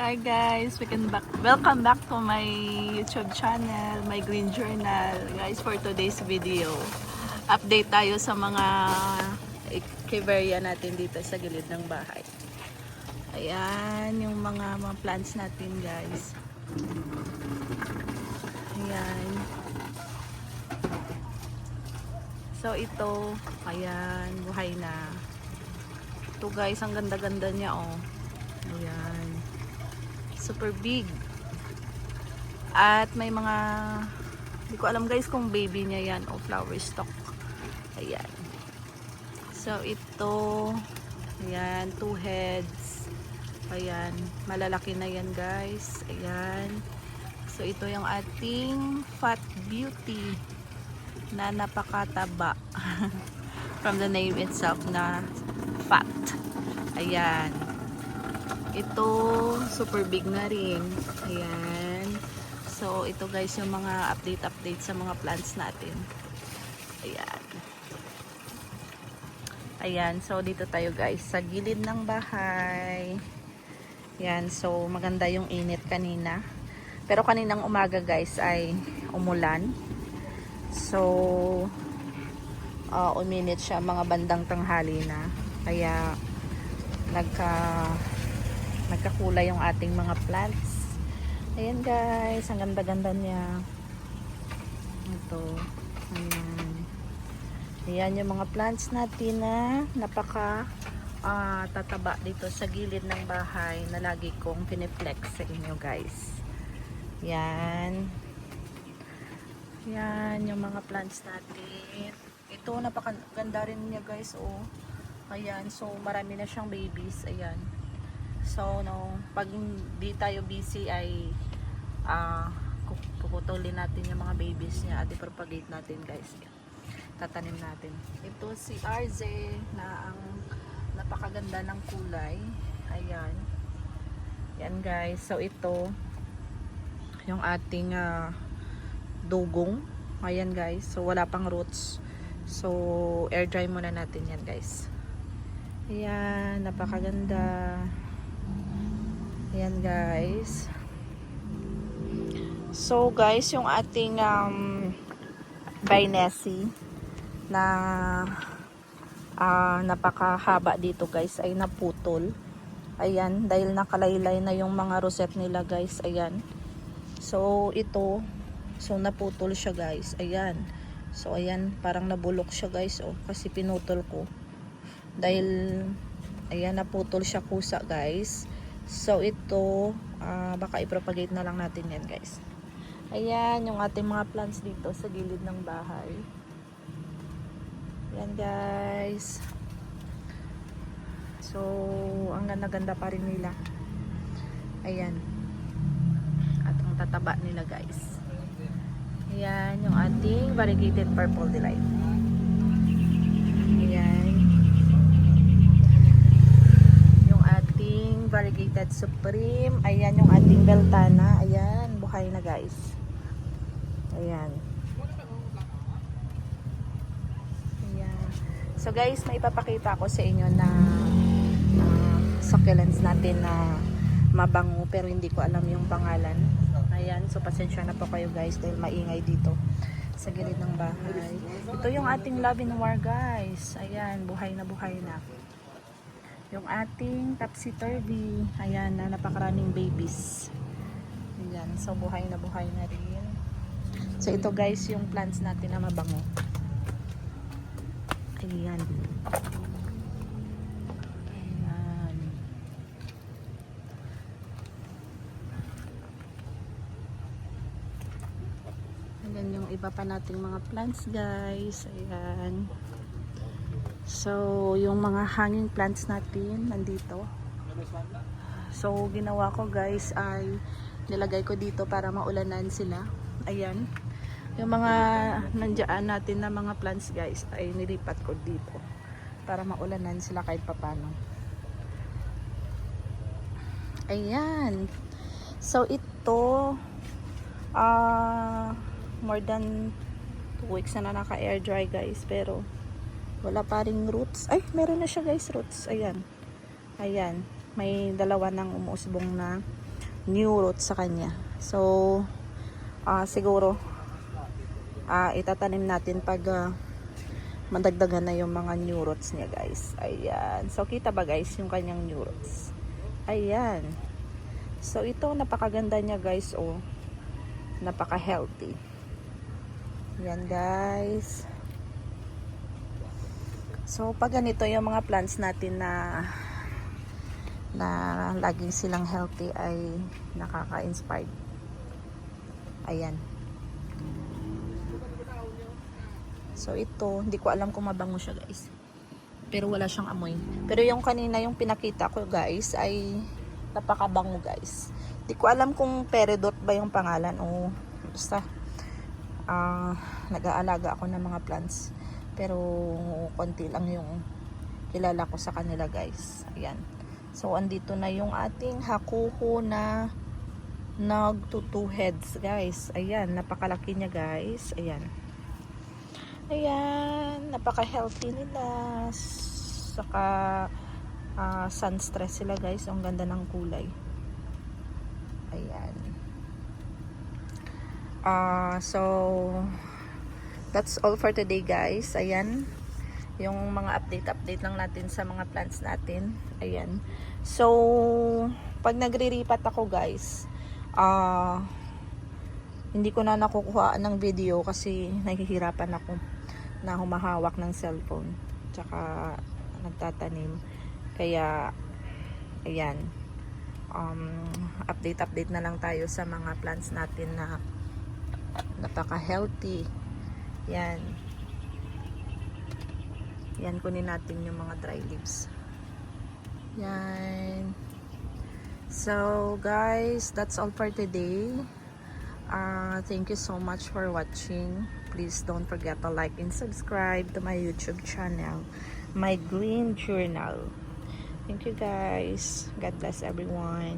Hi guys, welcome back, welcome back to my YouTube channel, my Green Journal. Guys, for today's video, update tayo sa mga kiveria natin dito sa gilid ng bahay. Ayan, yung mga, mga plants natin guys. Ayan. So ito, ayan, buhay na. Ito guys, ang ganda-ganda niya oh. Ayan. Super big. At may mga hindi ko alam guys kung baby niya yan o flower stalk. Ayan. So ito ayan, two heads. Ayan, malalaki na yan guys. Ayan. So ito yung ating fat beauty na napakataba. From the name itself na fat. Ayan. Ito, super big na rin. Ayan. So, ito guys yung mga update-update sa mga plants natin. Ayan. Ayan. So, dito tayo guys sa gilid ng bahay. Ayan. So, maganda yung init kanina. Pero kaninang umaga guys ay umulan. So, uh, uminit siya mga bandang tanghali na. Kaya, nagka nagkakulay yung ating mga plants. Ayan guys, ang ganda-ganda niya. Ito. Ayan. Ayan yung mga plants natin na napaka ah, tataba dito sa gilid ng bahay na lagi kong piniflex sa inyo guys. Yan. Yan yung mga plants natin. Ito napakaganda rin niya guys oh. Ayan, so marami na siyang babies. Ayan. So, no, pag hindi tayo busy ay ah puputulin natin yung mga babies niya at i-propagate natin guys. Tatanim natin. Ito si RZ na ang napakaganda ng kulay. Ayan. Yan guys. So, ito yung ating ah, dugong. Ayan guys. So, wala pang roots. So, air dry muna natin yan guys. Ayan. Napakaganda. Ayan guys. So guys, yung ating um, Binesi na ah, napakahaba dito guys ay naputol. Ayan, dahil nakalaylay na yung mga rosette nila guys. Ayan. So ito, so naputol siya guys. Ayan. So ayan, parang nabulok siya guys oh, kasi pinutol ko. Dahil ayan naputol siya kusa guys. So, ito, ah, baka i-propagate na lang natin yan, guys. Ayan, yung ating mga plants dito sa gilid ng bahay. Ayan, guys. So, ang ganda-ganda pa rin nila. Ayan. At ang tataba nila, guys. Ayan, yung ating variegated purple delight. Ayan. Yung ating variegated supreme. Ayan yung ating beltana. Ayan, buhay na guys. Ayan. Ayan. So guys, may ipapakita ko sa inyo na uh, succulents natin na mabango pero hindi ko alam yung pangalan. Ayan, so pasensya na po kayo guys dahil maingay dito sa gilid ng bahay. Ito yung ating love and war guys. Ayan, buhay na buhay na yung ating topsy-turvy. Ayan na, napakaraming babies. Ayan, so buhay na buhay na rin. So ito guys, yung plants natin na mabango. Ayan. Ayan. Ayan yung iba pa nating mga plants guys. Ayan. So, yung mga hanging plants natin nandito. So, ginawa ko guys ay nilagay ko dito para maulanan sila. Ayan. Yung mga nandiyan natin na mga plants guys ay nilipat ko dito para maulanan sila kahit papano. Ayan. So, ito ah more than 2 weeks na na naka-air dry guys pero wala pa ring roots. Ay, meron na siya guys, roots. Ayan. Ayan. May dalawa ng umuusbong na new roots sa kanya. So, ah siguro, ah itatanim natin pag ah, madagdagan na yung mga new roots niya guys. Ayan. So, kita ba guys yung kanyang new roots? Ayan. So, ito napakaganda niya guys. Oh, napaka-healthy. Yan guys. So, pag ganito yung mga plants natin na na laging silang healthy ay nakaka-inspired. Ayan. So, ito, hindi ko alam kung mabango siya guys. Pero wala siyang amoy. Pero yung kanina yung pinakita ko guys ay napakabango guys. Hindi ko alam kung peridot ba yung pangalan o basta ah nag-aalaga ako ng mga plants. Pero konti lang yung kilala ko sa kanila guys. Ayan. So, andito na yung ating hakuho na nagto two heads guys. Ayan, napakalaki niya guys. Ayan. Ayan, napaka-healthy nila. Saka ah, sun stress sila guys. Ang ganda ng kulay. Ayan. Ah, so that's all for today guys. Ayan. Yung mga update-update lang natin sa mga plants natin. Ayan. So, pag nagre-repat ako guys, ah hindi ko na nakukuha ng video kasi nahihirapan ako na humahawak ng cellphone. Tsaka nagtatanim. Kaya, ayan. Um, update-update na lang tayo sa mga plants natin na napaka-healthy. Yan. Yan, kunin natin yung mga dry leaves. Yan. So, guys, that's all for today. Uh, thank you so much for watching. Please don't forget to like and subscribe to my YouTube channel, My Green Journal. Thank you, guys. God bless everyone.